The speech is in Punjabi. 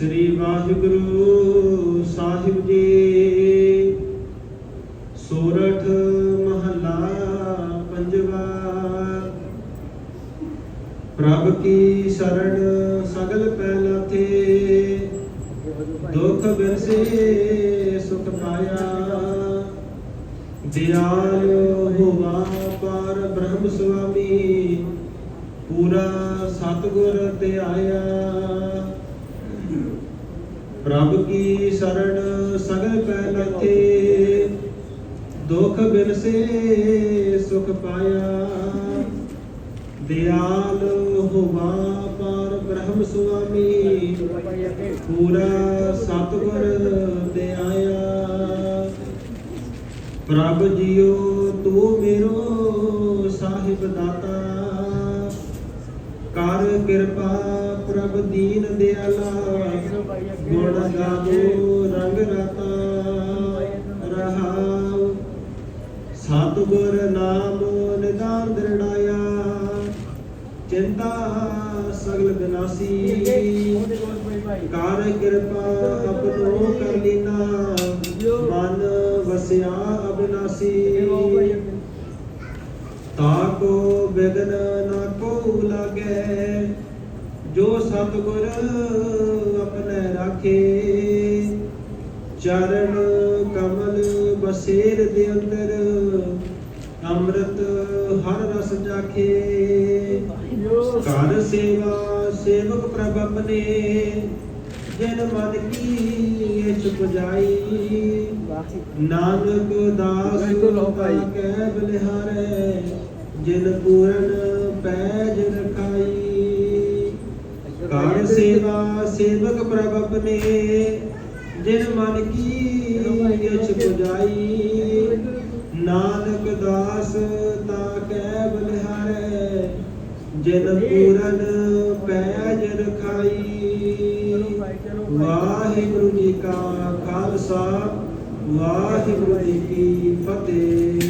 ਸ੍ਰੀ ਵਾਹਿਗੁਰੂ ਸਾਹਿਬ ਜੀ। ਸੋਰਠ ਮਹੱਲਾ ਪੰਜਵਾ। ਪ੍ਰਭ ਕੀ ਸ਼ਰਨ ਸਗਲ ਪੈ ਲਾਥੇ ਦੁਖ ਬਿਰਸੇ ਸੁਖ ਪਾਇਆ। ਦਿਆਲ ਹੋਵਾ ਪਰ ਬ੍ਰਹਮ ਸੁਆਮੀ। ਪੂਰਾ ਸਤਗੁਰ ਤੇ ਆਇਆ। ਪ੍ਰਭ ਕੀ ਸ਼ਰਨ ਸਗਲ ਪੈ ਲਾਥੇ ਦੁਖ ਬਿਨਸੇ ਸੁਖ ਪਾਇਆ। ਦਿਆਲ ਹੋਵਾ ਪਰ ਬ੍ਰਹਮ ਸੁਆਮੀ, ਪੂਰਾ ਸਤਗੁਰ ਦਿਆਇਆ ਪ੍ਰਭ ਜੀਓ, ਤੂੰ ਮੇਰੋ ਸਾਹਿਬ ਦਾਤਾ। ਕਰ ਕਿਰਪਾ ਪ੍ਰਭ ਦੀਨ ਦਿਆਲਾ। ਗੁਣ ਰੰਗ ਰਤਾ ਰਹਾਉ। ਸਤਿਗੁਰ ਨਾਮ ਨਿਦਾਨ ਦਰੜਾਇਆ। ਚਿੰਤਾ ਸਗਲ ਬਿਨਾਸੀ। ਕਰ ਕਿਰਪਾ ਆਪਣੋ ਕਰ ਲੀਨਾ। ਮਨ ਵਸਿਆ ਅਬਿਨਾਸੀ। ਤਾਕੋ ਬਿਗਨ ਨਾ ਕੋ ਲਾਗੇ। ਜੋ ਸਤਿਗੁਰ ਆਪਣੇ ਰਾਖੇ। ਚਰਨ ਕਮਲ ਬਸੇਰ ਦੇ ਅੰਦਰ ਅੰਮ੍ਰਿਤ ਹਰ ਰਸ ਜਾਖੇ ਘਰ ਸੇਵਾ ਸੇਵਕ ਪ੍ਰਭ ਆਪਣੇ ਜਿਨ ਮਨ ਕੀ ਇਛ ਪੁਜਾਈ ਨਾਨਕ ਦਾਸ ਕਾ ਕਹਿ ਬਲਿਹਾਰੇ ਜਿਨ ਪੂਰਨ ਪੈਜ ਰਖਾਈ। ਕਾਰ ਸੇਵਾ ਸੇਵਕ ਪ੍ਰਭ ਆਪਣੇ ਜਿਨ ਮਨ ਕੀ ਇਛ ਪੁਜਾਈ ਨਾਨਕ ਦਾਸ ਤਾ ਕਹਿ ਬਲਿਹਾਰੇ, ਜਿਨ ਪੂਰਨ ਪੈਜ ਰਖਾਈ। ਵਾਹਿਗੁਰੂ ਜੀ ਕਾ ਖਾਲਸਾ, ਵਾਹਿਗੁਰੂ ਜੀ ਕੀ ਫਤਿਹ।